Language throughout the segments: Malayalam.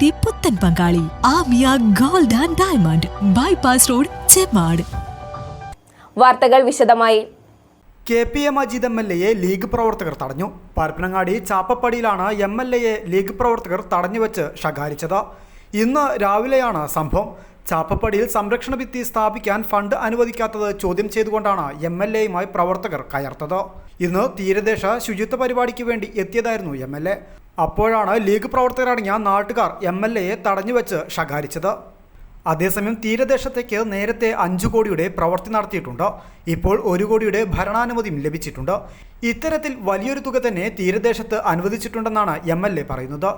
വിവാഹത്തിന്റെ പുത്തൻ പങ്കാളി Amiya gold and diamond bypass road Chemmad വാർത്തകൾ വിശദമായി. K P A Majeed M L എയെ league പ്രവർത്തകർ തടഞ്ഞു. പരപ്പനങ്ങാടി ചാപ്പപ്പടിയിലാണ് എം എൽ എയെ ലീഗ് പ്രവർത്തകർ തടഞ്ഞുവെച്ച് ശകാരിച്ചത്. ഇന്ന് രാവിലെയാണ് സംഭവം. ചാപ്പപ്പടിയിൽ സംരക്ഷണ ഭിത്തി സ്ഥാപിക്കാൻ ഫണ്ട് അനുവദിക്കാത്തത് ചോദ്യം ചെയ്തുകൊണ്ടാണ് എം എൽ എയുമായി പ്രവർത്തകർ കയർത്തത്. ഇന്ന് തീരദേശ ശുചിത്വ പരിപാടിക്ക് വേണ്ടി എത്തിയതായിരുന്നു എം എൽ എ അപ്പോഴാണ് ലീഗ് പ്രവർത്തകരടങ്ങിയ നാട്ടുകാർ എം എൽ എയെ തടഞ്ഞുവെച്ച് ശകാരിച്ചത്. അതേസമയം തീരദേശത്തേക്ക് നേരത്തെ അഞ്ചു കോടിയുടെ പ്രവൃത്തി നടത്തിയിട്ടുണ്ട്. ഇപ്പോൾ ഒരു കോടിയുടെ ഭരണാനുമതിയും ലഭിച്ചിട്ടുണ്ട്. ഇത്തരത്തിൽ വലിയൊരു തുക തന്നെ തീരദേശത്ത് അനുവദിച്ചിട്ടുണ്ടെന്നാണ് എം എൽ എ പറയുന്നത്.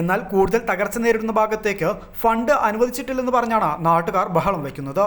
എന്നാൽ കൂടുതൽ തകർച്ച നേരിടുന്ന ഭാഗത്തേക്ക് ഫണ്ട് അനുവദിച്ചിട്ടില്ലെന്ന് പറഞ്ഞാണ് നാട്ടുകാർ ബഹളം വയ്ക്കുന്നത്.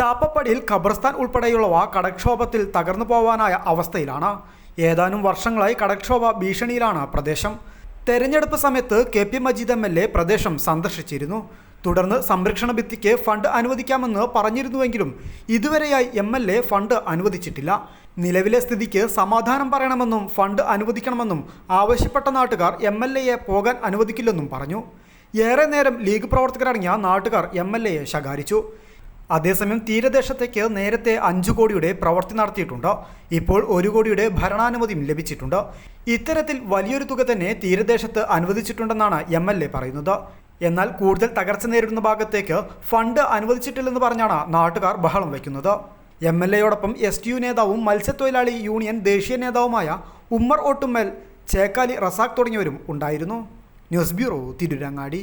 ചാപ്പപ്പടിയിൽ ഖബർസ്ഥാൻ ഉൾപ്പെടെയുള്ളവ കടക്ഷോഭത്തിൽ തകർന്നു പോവാനായ അവസ്ഥയിലാണ്. ഏതാനും വർഷങ്ങളായി കടക്ഷോഭ ഭീഷണിയിലാണ് പ്രദേശം. തെരഞ്ഞെടുപ്പ് സമയത്ത് K P Majeed M L A പ്രദേശം സന്ദർശിച്ചിരുന്നു. തുടർന്ന് സംരക്ഷണ ഭിത്തിക്ക് ഫണ്ട് അനുവദിക്കാമെന്ന് പറഞ്ഞിരുന്നുവെങ്കിലും ഇതുവരെയായി എം എൽ എ ഫണ്ട് അനുവദിച്ചിട്ടില്ല. നിലവിലെ സ്ഥിതിക്ക് സമാധാനം പറയണമെന്നും ഫണ്ട് അനുവദിക്കണമെന്നും ആവശ്യപ്പെട്ട നാട്ടുകാർ എം എൽ എയെ പോകാൻ അനുവദിക്കില്ലെന്നും പറഞ്ഞു. ഏറെ നേരം ലീഗ് പ്രവർത്തകരടങ്ങിയ നാട്ടുകാർ എം എൽ എയെ ശകാരിച്ചു. അതേസമയം തീരദേശത്തേക്ക് നേരത്തെ അഞ്ചു കോടിയുടെ പ്രവൃത്തി നടത്തിയിട്ടുണ്ട്. ഇപ്പോൾ ഒരു കോടിയുടെ ഭരണാനുമതിയും ലഭിച്ചിട്ടുണ്ട്. ഇത്തരത്തിൽ വലിയൊരു തുക തന്നെ തീരദേശത്ത് അനുവദിച്ചിട്ടുണ്ടെന്നാണ് എം എൽ എ പറയുന്നത്. എന്നാൽ കൂടുതൽ തകർച്ച നേരിടുന്ന ഭാഗത്തേക്ക് ഫണ്ട് അനുവദിച്ചിട്ടില്ലെന്ന് പറഞ്ഞാണ് നാട്ടുകാർ ബഹളം വയ്ക്കുന്നത് എം എൽ എയോടൊപ്പം എസ് ടി യു നേതാവും മത്സ്യത്തൊഴിലാളി യൂണിയൻ ദേശീയ നേതാവുമായ ഉമ്മർ ഒട്ടുമ്മൽ ചേക്കാലി റസാഖ് തുടങ്ങിയവരും ഉണ്ടായിരുന്നു. News bureau Tirurangadi.